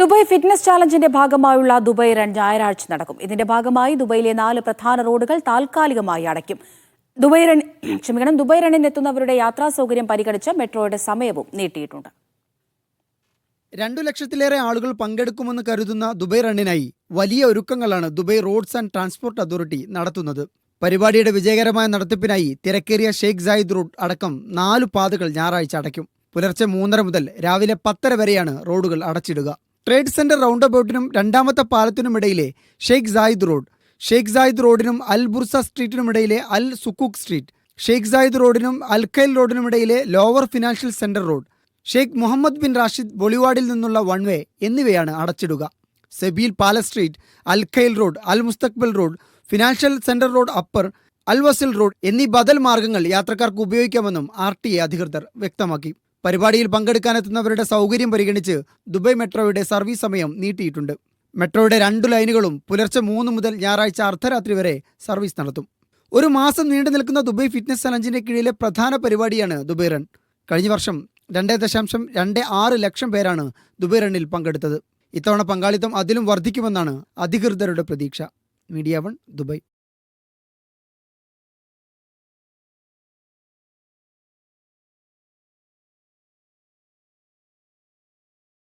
Dubai fitness ചാലഞ്ചിന്റെ ഭാഗമായുള്ള Dubai run ഞായറാഴ്ച നടക്കും. ഇതിന്റെ ഭാഗമായി ദുബൈയിലെ നാല് പ്രധാന റോഡുകൾ താൽക്കാലികമായി അടയ്ക്കും. ദുബായ് റൺ ക്ഷമിക്കണം ദുബായ് റണ്ണിൽ എത്തുന്നവരുടെ യാത്രാ സൗകര്യം പരിഗണിച്ച് മെട്രോയുടെ സമയവും നീട്ടിയിട്ടുണ്ട്. രണ്ടു ലക്ഷത്തിലേറെ ആളുകൾ പങ്കെടുക്കുമെന്ന് കരുതുന്ന ദുബൈ റണ്ണിനായി വലിയ ഒരുക്കങ്ങളാണ് Dubai roads and transport authority നടത്തുന്നത്. പരിപാടിയുടെ വിജയകരമായ നടത്തിപ്പിനായി തിരക്കേറിയ ഷെയ്ഖ് സായിദ് റോഡ് അടക്കം നാല് പാതകൾ ഞായറാഴ്ച അടയ്ക്കും. പുലർച്ചെ മൂന്നര മുതൽ രാവിലെ പത്തര വരെയാണ് റോഡുകൾ അടച്ചിടുക. ട്രേഡ് സെന്റർ റൗണ്ട് അബൌട്ടിനും രണ്ടാമത്തെ പാലത്തിനുമിടയിലെ Sheikh Zayed road. Sheikh Zayed റോഡിനും Al Bursa സ്ട്രീറ്റിനുമിടയിലെ Al Sukuk street. Sheikh Zayed റോഡിനും Al Khail റോഡിനുമിടയിലെ lower financial centre road. Sheikh Mohammed bin Rashid ബൊളിവാഡിൽ നിന്നുള്ള വൺ വേ എന്നിവയാണ് അടച്ചിടുക. Zabeel palace street Al Khail road Al Mustaqbal road financial centre road upper Al Wasl road എന്നീ ബദൽ മാർഗങ്ങൾ യാത്രക്കാർക്ക് ഉപയോഗിക്കാമെന്നും R T അധികൃതർ വ്യക്തമാക്കി. പരിപാടിയിൽ പങ്കെടുക്കാനെത്തുന്നവരുടെ സൗകര്യം പരിഗണിച്ച് ദുബൈ മെട്രോയുടെ സർവീസ് സമയം നീട്ടിയിട്ടുണ്ട്. മെട്രോയുടെ രണ്ടു ലൈനുകളും പുലർച്ചെ മൂന്ന് മുതൽ ഞായറാഴ്ച അർദ്ധരാത്രി വരെ സർവീസ് നടത്തും. ഒരു മാസം നീണ്ടു നിൽക്കുന്ന ദുബൈ ഫിറ്റ്നസ് ചലഞ്ചിന്റെ കീഴിലെ പ്രധാന പരിപാടിയാണ് ദുബൈ റൺ. കഴിഞ്ഞ വർഷം രണ്ട് ദശാംശം രണ്ട് ആറ് ലക്ഷം പേരാണ് ദുബൈ റണ്ണിൽ പങ്കെടുത്തത്. ഇത്തവണ പങ്കാളിത്തം അതിലും വർദ്ധിക്കുമെന്നാണ് അധികൃതരുടെ പ്രതീക്ഷ. Media one Dubai